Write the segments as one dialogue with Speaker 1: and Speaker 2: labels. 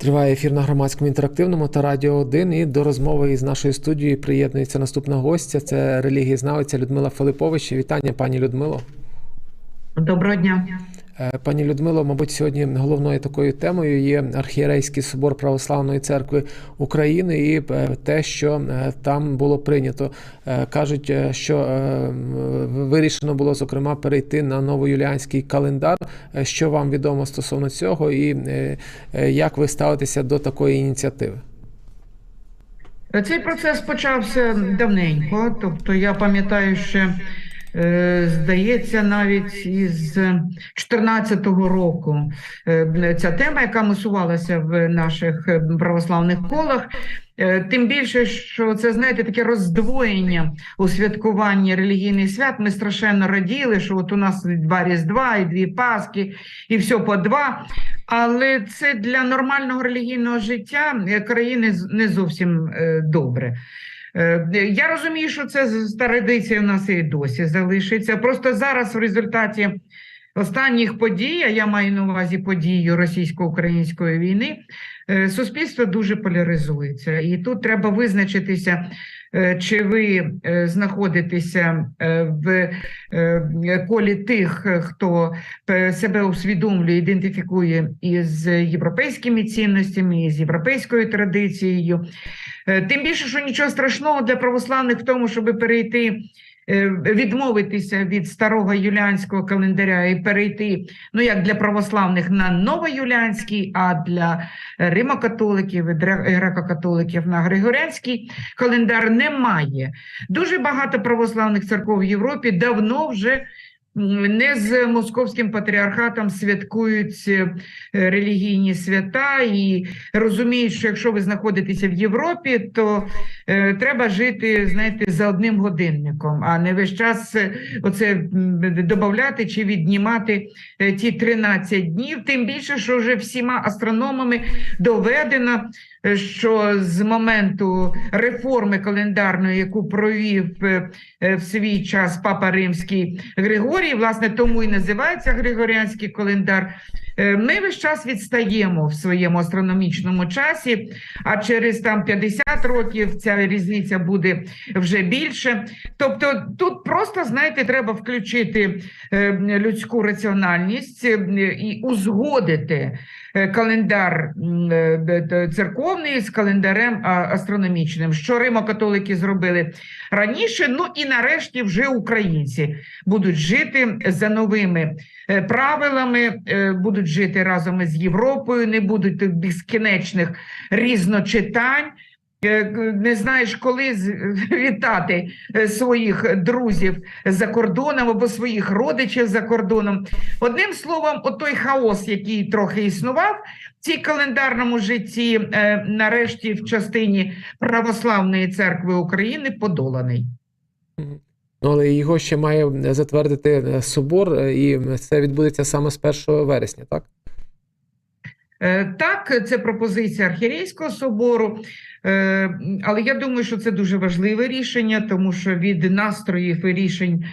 Speaker 1: Триває ефір на громадському інтерактивному та Радіо 1. І до розмови із нашою студією приєднується наступна гостя. Це релігієзнавиця Людмила Филипович. Вітання, пані Людмило.
Speaker 2: Доброго дня.
Speaker 1: Е, Пані Людмило, мабуть, сьогодні головною такою темою є архієрейський собор Православної церкви України і е, те, що е, там було прийнято. Кажуть, що вирішено було зокрема перейти на новоюліанський календар. Що вам відомо стосовно цього, і як ви ставитеся до такої ініціативи?
Speaker 2: Цей процес почався давненько. Тобто, я пам'ятаю, що здається, навіть із 2014 року е, ця тема, яка мусувалася в наших е, православних колах. Е, Тим більше, що це знаєте таке роздвоєння у святкуванні релігійних свят. Ми страшенно раділи, що от у нас два різдва і дві Пасхи, і все по два. Але це для нормального релігійного життя е, країни не зовсім е, добре. Е, Я розумію, що це традиція у нас і досі залишиться. Просто зараз в результаті останніх подій, а я маю на увазі подію російсько-української війни, е, суспільство дуже поляризується. І тут треба визначитися, е, чи ви е, знаходитеся в колі тих, хто себе усвідомлює, ідентифікує із європейськими цінностями, із європейською традицією. Тим більше, що нічого страшного для православних в тому, щоб перейти. Е, Відмовитися від старого юліанського календаря і перейти, ну як для православних на новоюліанський, а для римокатоликів і греко-католиків на григоріанський календар немає. Дуже багато православних церков в Європі давно вже не з московським патріархатом святкують е, релігійні свята і розуміють, що якщо ви знаходитеся в Європі, то е, треба жити, знаєте, за одним годинником, а не весь час е, оце м, додавати чи віднімати е, ті 13 днів. Тим більше, що вже всіма астрономами доведено, що з моменту реформи календарної, яку провів е, е, в свій час Папа Римський Григорій, власне, тому і називається Григоріанський календар. Е, Ми весь час відстаємо в своєму астрономічному часі, а через там 50 років ця різниця буде вже більше. Тобто, тут просто знаєте, треба включити е, людську раціональність е, і узгодити календар церковний з календарем астрономічним. Що римокатолики зробили раніше? Ну і нарешті вже українці будуть жити за новими правилами, будуть жити разом із Європою, не будуть тих безкінечних різночитань. Е, Не знаєш, коли вітати е, своїх друзів за кордоном або своїх родичів за кордоном. Одним словом, отой хаос, який трохи існував в цій календарному житті, е, нарешті в частині Православної церкви України подоланий.
Speaker 1: Ну, але його ще має затвердити е, собор, е, і це відбудеться саме з 1 вересня, так?
Speaker 2: Е, Так, це пропозиція архірейського собору, але я думаю, що це дуже важливе рішення, тому що від настроїв і рішень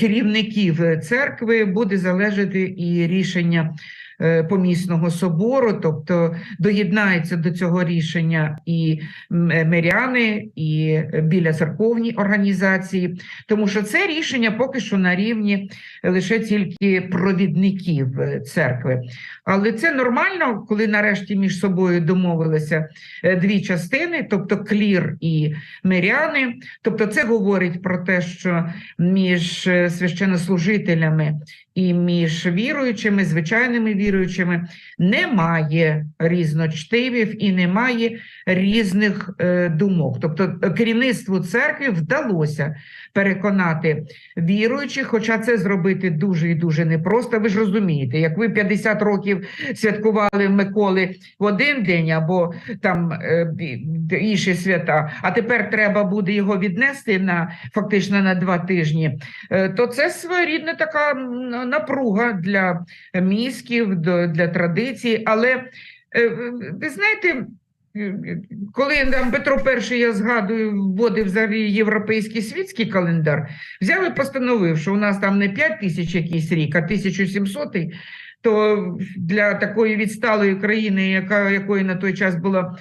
Speaker 2: керівників церкви буде залежати і рішення помісного собору, тобто доєднаються до цього рішення і е, миряни, і е, біля церковні організації, тому що це рішення поки що на рівні лише тільки провідників е, церкви. Але це нормально, коли нарешті між собою домовилися е, дві частини, тобто клір і миряни. Тобто, це говорить про те, що між е, священнослужителями і між віруючими, звичайними віруючими, немає різночтивів і немає різних е, думок. Тобто, е, керівництву церкви вдалося переконати віруючих, хоча це зробити дуже і дуже непросто. Ви ж розумієте, як ви 50 років святкували Миколи в один день або там е, інші свята, а тепер треба буде його віднести на фактично на два тижні, е, то це своєрідна така напруга для мізків, до- для традиції. Але е, ви знаєте. Коли там Петро І, я згадую, вводив взагалі європейський світський календар, взяв і постановив, що у нас там не 5 тисяч якийсь рік, а 1700 то для такої відсталої країни, яка якої на той час була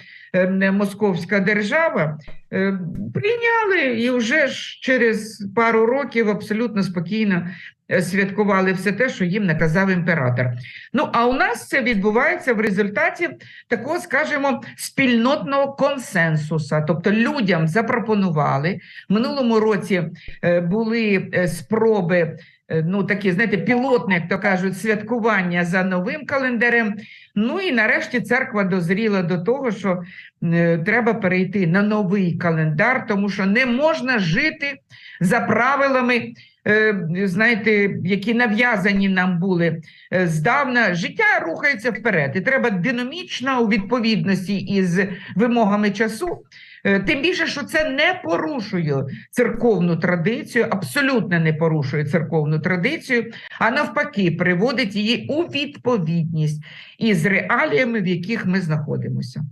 Speaker 2: московська держава, е, прийняли і вже ж через пару років абсолютно спокійно е, святкували все те, що їм наказав імператор. Ну а у нас це відбувається в результаті такого, скажімо, спільнотного консенсуса. Тобто людям запропонували минулому році е, були е, спроби. Е, Ну, такі, знаєте, пілотне, як то кажуть, святкування за новим календарем. Ну і нарешті церква дозріла до того, що е, треба перейти на новий календар, тому що не можна жити за правилами, е, знаєте, які нав'язані нам були здавна. Життя рухається вперед, і треба динамічно у відповідності із вимогами часу. Е, Тим більше, що це не порушує церковну традицію, абсолютно не порушує церковну традицію, а навпаки, приводить її у відповідність із реаліями, в яких ми знаходимося.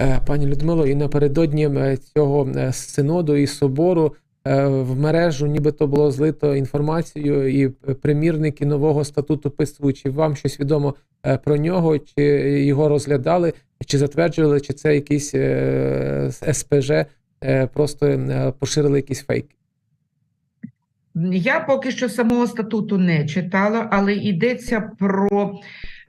Speaker 1: Е, Пані Людмило, і напередодні е, цього синоду і собору в мережу нібито було злито інформацію і е, примірники нового статуту ПИСТВУ. Чи вам щось відомо е, про нього, чи його розглядали, чи затверджували, чи це якийсь е, СПЖ, е, просто е, поширили якісь фейки?
Speaker 2: Я поки що самого статуту не читала, але йдеться про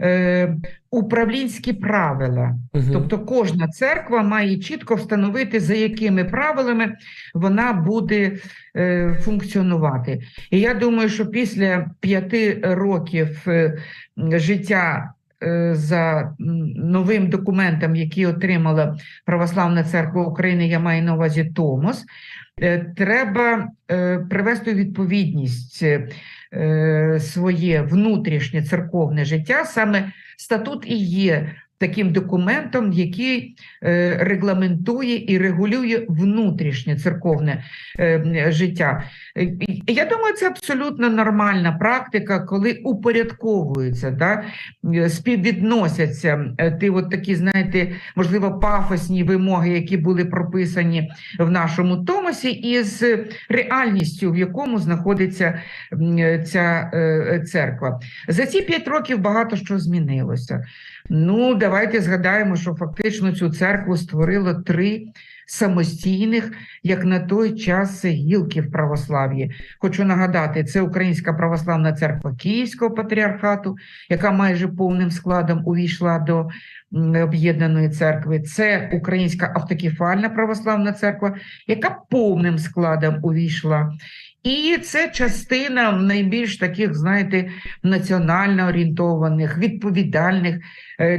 Speaker 2: е, управлінські правила.
Speaker 1: Мгм.
Speaker 2: Тобто кожна церква має чітко встановити, за якими правилами вона буде е, функціонувати. І я думаю, що після п'яти років е, життя е, за новим документом, який отримала Православна церква України, я маю на увазі Томос, е, треба е, привести у відповідність своє внутрішнє церковне життя. Саме статут і є таким документом, який е, регламентує і регулює внутрішнє церковне е, життя. Я думаю, це абсолютно нормальна практика, коли упорядковуються, да, е, співвідносяться ті от такі, знаєте, можливо, пафосні вимоги, які були прописані в нашому томосі, із реальністю, в якому знаходиться ця церква. За ці п'ять років багато що змінилося. Ну, давайте згадаємо, що фактично цю церкву створило три самостійних, як на той час, гілки в православ'ї. Хочу нагадати, це Українська православна церква Київського патріархату, яка майже повним складом увійшла до об'єднаної церкви. Це Українська автокефальна православна церква, яка повним складом увійшла. І це частина найбільш таких, знаєте, національно орієнтованих, відповідальних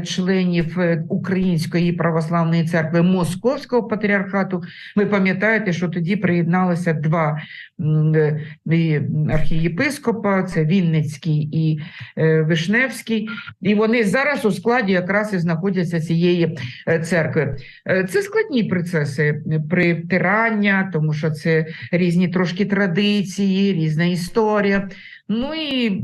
Speaker 2: членів е, Української православної церкви Московського патріархату. Ви пам'ятаєте, що тоді приєдналися два е, архієпископа: це Вінницький і е, Вишневський. І вони зараз у складі якраз і знаходяться цієї е, церкви. Е, Це складні процеси е, притирання, тому що це різні трошки традиції, різна історія. Ну і е,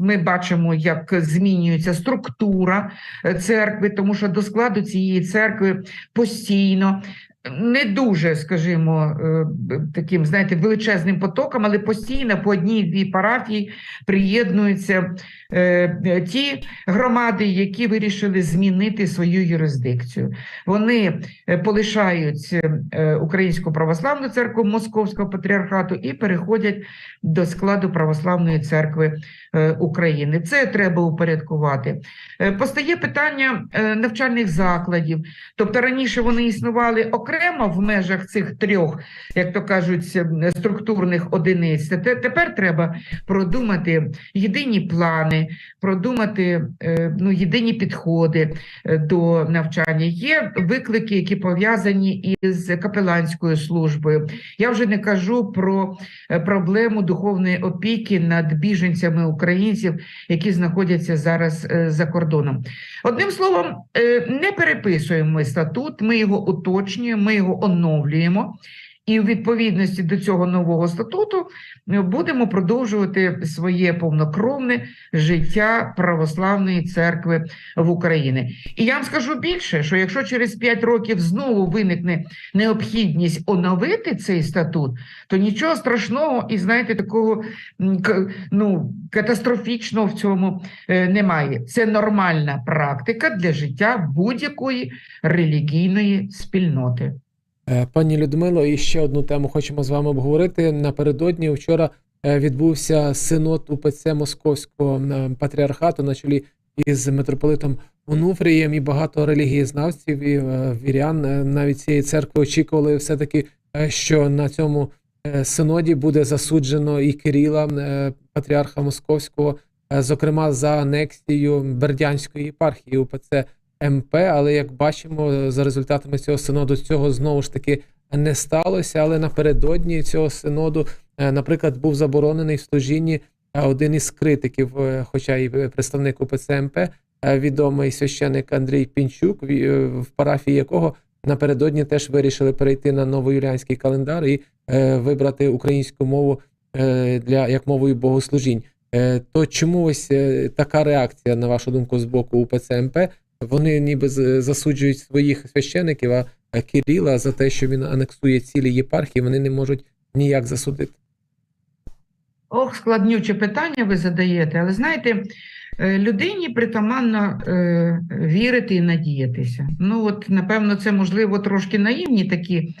Speaker 2: ми бачимо, як змінюється структура е, церкви, тому що до складу цієї церкви постійно. Не дуже, скажімо, е, таким, знаєте, величезним потоком, але постійно по одній-дві парафії приєднуються е, е, ті громади, які вирішили змінити свою юрисдикцію. Вони е, полишають е, Українську православну церкву Московського патріархату і переходять до складу Православної церкви е, України. Це треба упорядкувати. Е, Постає питання е, навчальних закладів. Тобто раніше вони існували окремо в межах цих трьох, як то кажуть, е, структурних одиниць. Тепер треба продумати єдині плани, продумати е, ну, єдині підходи е, до навчання. Є виклики, які пов'язані із капеланською службою. Я вже не кажу про е, проблему духовної опіки над біженцями українців, які знаходяться зараз е, за кордоном. Одним словом, е, не переписуємо ми статут, ми його уточнюємо, ми його оновлюємо. І у відповідності до цього нового статуту е, будемо продовжувати своє повнокровне життя православної церкви в Україні. І я вам скажу більше, що якщо через 5 років знову виникне необхідність оновити цей статут, то нічого страшного і знаєте, такого ну, катастрофічного в цьому е, немає. Це нормальна практика для життя будь-якої релігійної спільноти.
Speaker 1: Е, Пані Людмило, і ще одну тему хочемо з вами обговорити. Напередодні вчора е, відбувся синод УПЦ Московського е, патріархату на чолі із митрополитом Онуфрієм і багато релігієзнавців і вірян навіть цієї церкви очікували все-таки, е, що на цьому синоді буде засуджено і Кирила, патріарха Московського, зокрема за анексію Бердянської єпархії УПЦ МП, але як бачимо, за результатами цього синоду цього знову ж таки не сталося. Але напередодні цього синоду, е, наприклад, був заборонений в служінні е, один із критиків, е, хоча і представник УПЦ МП, відомий священик Андрій Пінчук, в парафії якого напередодні теж вирішили перейти на новоюліанський календар і вибрати українську мову для як мовою богослужінь. То чому ось така реакція, на вашу думку, з боку УПЦ МП? Вони ніби засуджують своїх священиків, а Кирила за те, що він анексує цілі єпархії, вони не можуть ніяк засудити.
Speaker 2: Ох, складнюче питання ви задаєте, але знаєте, е, людині притаманно е, вірити і надіятися. Ну, от, напевно, це можливо трошки наївні такі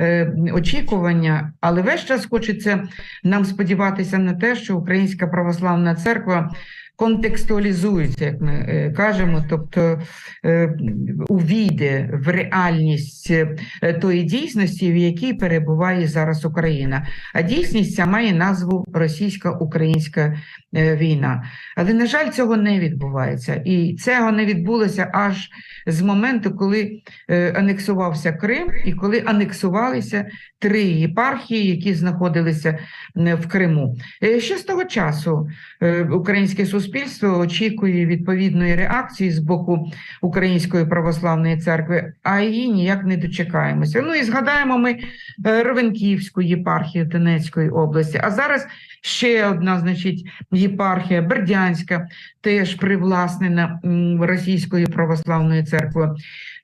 Speaker 2: е, очікування, але весь час хочеться нам сподіватися на те, що Українська православна церква контекстуалізується, як ми е, кажемо, тобто е, увійде в реальність е, тої дійсності, в якій перебуває зараз Україна. А дійсність ця має назву російсько-українська війна. Але, на жаль, цього не відбувається. І цього не відбулося аж з моменту, коли анексувався Крим і коли анексувалися три єпархії, які знаходилися в Криму. Ще з того часу українське суспільство очікує відповідної реакції з боку Української православної церкви, а її ніяк не дочекаємося. Ну і згадаємо ми е, Ровенківську єпархію Донецької області. А зараз ще одна, значить, єпархія Бердянська, теж привласнена Російською православною церквою.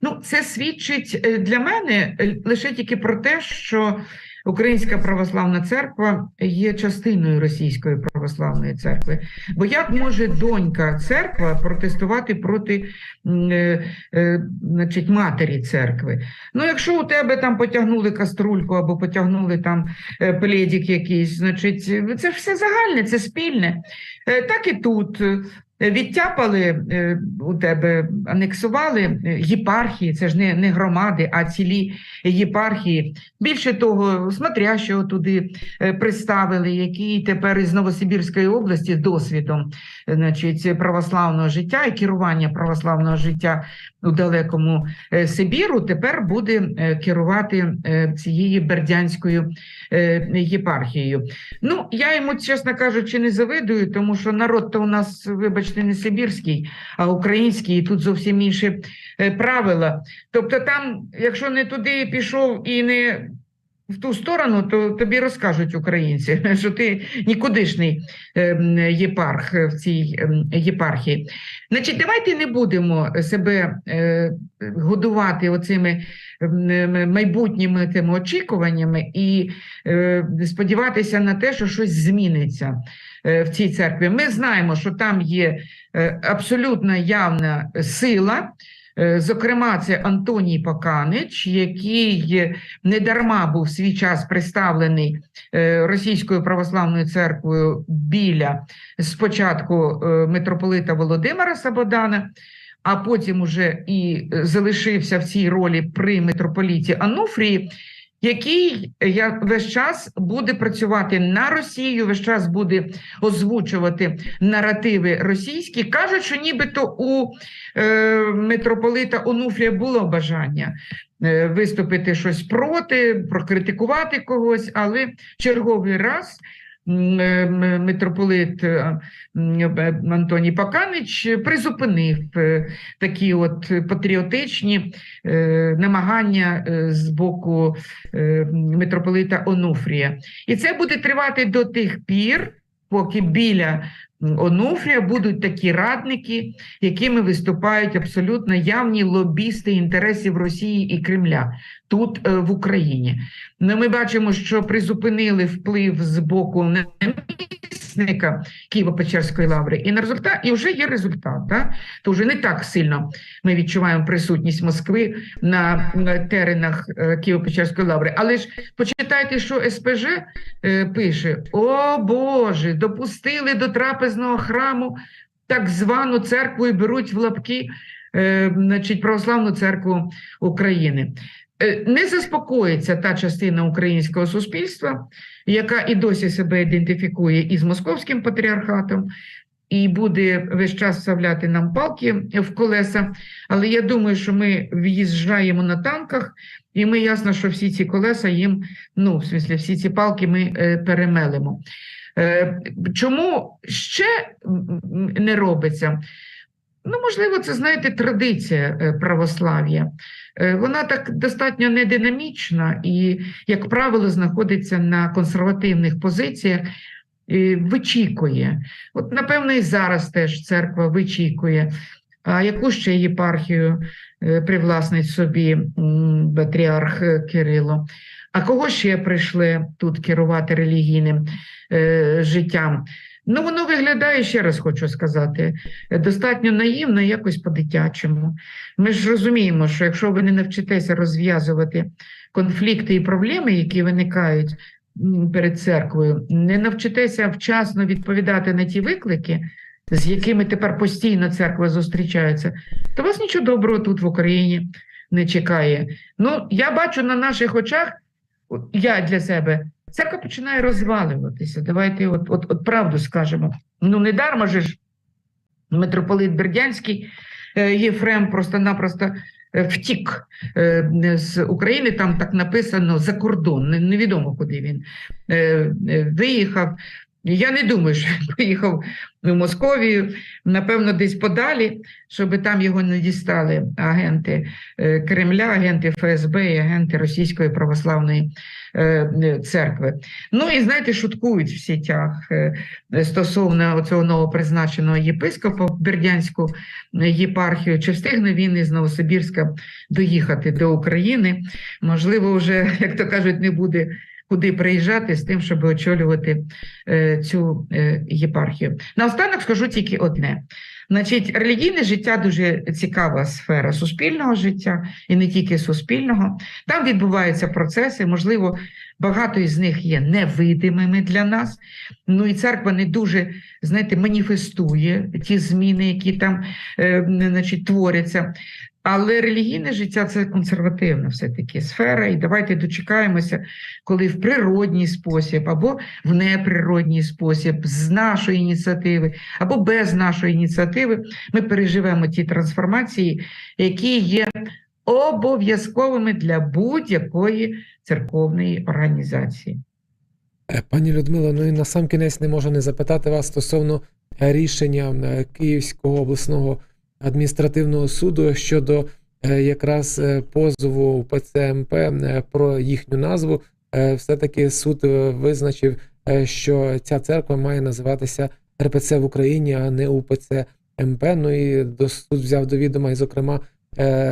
Speaker 2: Ну, це свідчить е, для мене е, лише тільки про те, що Українська православна церква є частиною Російської православної церкви. Бо як може донька церква протестувати проти е, е, значить, матері церкви? Ну, якщо у тебе там потягнули каструльку або потягнули там е, пледик якийсь, значить, це ж все загальне, це спільне. Е, Так і тут. Е, Відтяпали е, у тебе, анексували е, єпархії, це ж не, не громади, а цілі єпархії. Більше того, смотрящого туди приставили, який тепер із Новосибірської області досвідом значить, православного життя і керування православного життя у далекому Сибіру, тепер буде керувати цією Бердянською єпархією. Ну, я йому, чесно кажучи, не завидую, тому що народ то у нас, вибачте, не сибірський, а український, і тут зовсім інші е, правила. Тобто, там, якщо не туди пішов і не в ту сторону, то тобі розкажуть українці, що ти нікудишний ем, єпарх в цій ем, єпархії. Значить, давайте не будемо себе е, годувати оцими ем, майбутніми тими очікуваннями і е, сподіватися на те, що щось зміниться е, в цій церкві. Ми знаємо, що там є абсолютно явна сила. Е, Зокрема, це Антоній Поканич, який недарма був в свій час представлений е, Російською православною церквою біля спочатку е, митрополита Володимира Сабодана, а потім уже і залишився в цій ролі при митрополіті Ануфрії, який е, весь час буде працювати на Росію, весь час буде озвучувати наративи російські. Кажуть, що нібито у е, митрополита Онуфрія було бажання е, виступити щось проти, прокритикувати когось, але черговий раз митрополит е, Антоній Паканич призупинив е, такі от патріотичні е, намагання е, з боку е, митрополита Онуфрія. І це буде тривати до тих пір, поки біля Онуфрія будуть такі радники, якими виступають абсолютно явні лобісти інтересів Росії і Кремля тут е, в Україні. Ну, ми бачимо, що призупинили вплив з боку намісника Києво-Печерської лаври, і на результат, і вже є результат. Да? То вже не так сильно ми відчуваємо присутність Москви на, на теренах е, Києво-Печерської лаври. Але ж почитайте, що СПЖ е, пише: О Боже, допустили до трапезного храму так звану церкву і беруть в лапки е, значить, православну церкву України. Е, Не заспокоїться та частина українського суспільства, яка і досі себе ідентифікує із московським патріархатом, і буде весь час вставляти нам палки в колеса. Але я думаю, що ми в'їжджаємо на танках, і ми ясно, що всі ці колеса їм, ну, в смислі, всі ці палки ми е, перемелимо. Е, Чому ще не робиться? Ну, можливо, це, знаєте, традиція е, православ'я. Е, Вона так достатньо нединамічна і, як правило, знаходиться на консервативних позиціях, і вичікує. От, напевно, і зараз теж церква вичікує. А яку ще єпархію е, привласнить собі патріарх Кирило? А кого ще прийшли тут керувати релігійним життям? Ну, воно виглядає, ще раз хочу сказати, достатньо наївно, якось по-дитячому. Ми ж розуміємо, що якщо ви не навчитеся розв'язувати конфлікти і проблеми, які виникають перед церквою, не навчитеся вчасно відповідати на ті виклики, з якими тепер постійно церква зустрічається, то вас нічого доброго тут в Україні не чекає. Ну, я бачу на наших очах, я для себе, церква починає розвалюватися. Давайте от, от, от правду скажемо. Ну, не дарма же ж митрополит Бердянський е, Єфрем просто-напросто е, втік е, з України, там так написано за кордон, невідомо куди він виїхав. Я не думаю, що він поїхав в Московію, напевно, десь подалі, щоб там його не дістали агенти е, Кремля, агенти ФСБ і агенти Російської православної е, церкви. Ну і знаєте, шуткують в сітях е, стосовно цього новопризначеного єпископа в Бердянську єпархію. Чи встигне він із Новосибірська доїхати до України? Можливо, вже, як то кажуть, не буде куди приїжджати з тим, щоб очолювати е, цю е, єпархію. Наостанок скажу тільки одне. Значить, релігійне життя дуже цікава сфера суспільного життя і не тільки суспільного. Там відбуваються процеси, можливо, багато із них є невидимими для нас. Ну і церква не дуже, знаєте, маніфестує ті зміни, які там е, значить, творяться. Але релігійне життя це консервативна все-таки сфера, і давайте дочекаємося, коли в природній спосіб або в неприродній спосіб, з нашої ініціативи або без нашої ініціативи, ми переживемо ті трансформації, які є обов'язковими для будь-якої церковної організації.
Speaker 1: Е, Пані Людмило, ну і на сам кінець не можу не запитати вас стосовно рішення е, Київського обласного адміністративного суду щодо е, якраз е, позову ПЦМП е, про їхню назву. Все-таки суд визначив, що ця церква має називатися РПЦ в Україні, а не УПЦ МП. Ну і до суд взяв до відома, і, зокрема,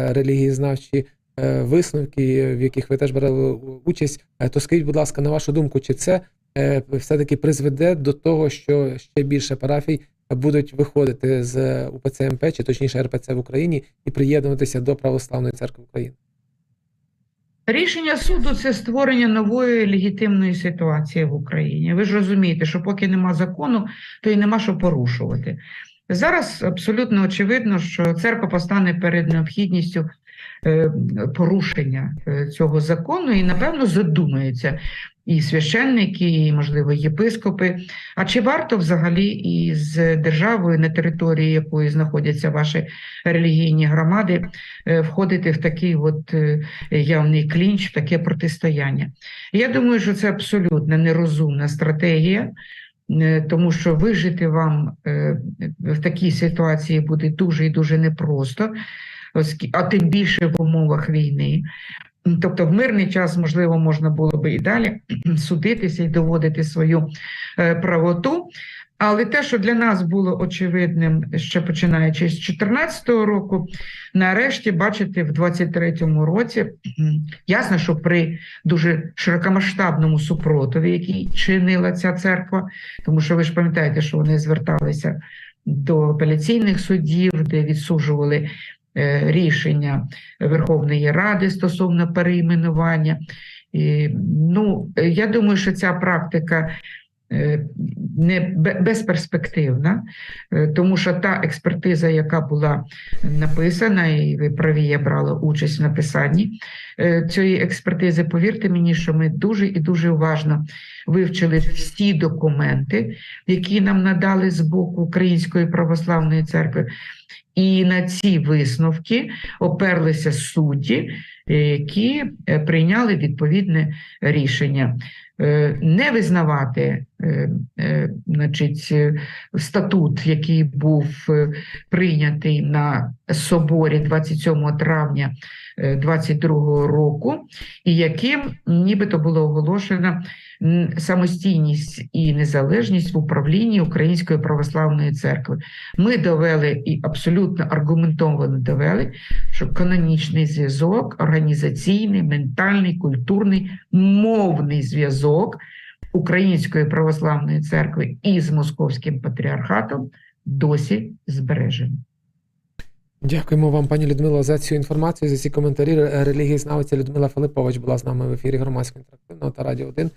Speaker 1: релігієзнавчі висновки, в яких ви теж брали участь. То скажіть, будь ласка, на вашу думку, чи це е, все-таки призведе до того, що ще більше парафій будуть виходити з УПЦ МП, чи точніше РПЦ в Україні, і приєднуватися до Православної церкви України?
Speaker 2: Рішення суду це створення нової легітимної ситуації в Україні. Ви ж розумієте, що поки нема закону, то і нема що порушувати. Зараз абсолютно очевидно, що церква постане перед необхідністю е, порушення е, цього закону, і напевно задумаються і священники, і можливо єпископи. А чи варто взагалі із державою, на території якої знаходяться ваші релігійні громади, е, входити в такий от е, явний клінч, в таке протистояння? Я думаю, що це абсолютно нерозумна стратегія. е, Тому що вижити вам в такій ситуації буде дуже і дуже непросто, а тим більше в умовах війни. Тобто в мирний час, можливо, можна було би і далі судитися і доводити свою е, правоту. Але те, що для нас було очевидним, ще починаючи з 2014 року, нарешті, бачите, в 2023 році, ясно, що при дуже широкомасштабному супротиві, який чинила ця церква, тому що ви ж пам'ятаєте, що вони зверталися до апеляційних судів, де відсуджували рішення Верховної Ради стосовно перейменування. І, ну, е, я думаю, що ця практика е, не безперспективна, е, тому що та експертиза, яка була написана, і ви праві, я брала участь в написанні е, цієї експертизи, повірте мені, що ми дуже і дуже уважно вивчили всі документи, які нам надали з боку Української православної церкви. І на ці висновки оперлися судді, які е, прийняли відповідне рішення. Е, Не визнавати значить, е, статут, який був е, прийнятий на соборі 27 травня 22 року, і яким нібито було оголошено самостійність і незалежність в управлінні Української православної церкви. Ми довели і абсолютно аргументовано довели, що канонічний зв'язок, організаційний, ментальний, культурний, мовний зв'язок Української православної церкви із Московським патріархатом досі збережені
Speaker 1: Дякуємо вам, пані Людмило, за цю інформацію, за ці коментарі. Релігієзнавиця Людмила Филипович була з нами в ефірі громадського інтерактивного та радіо 1.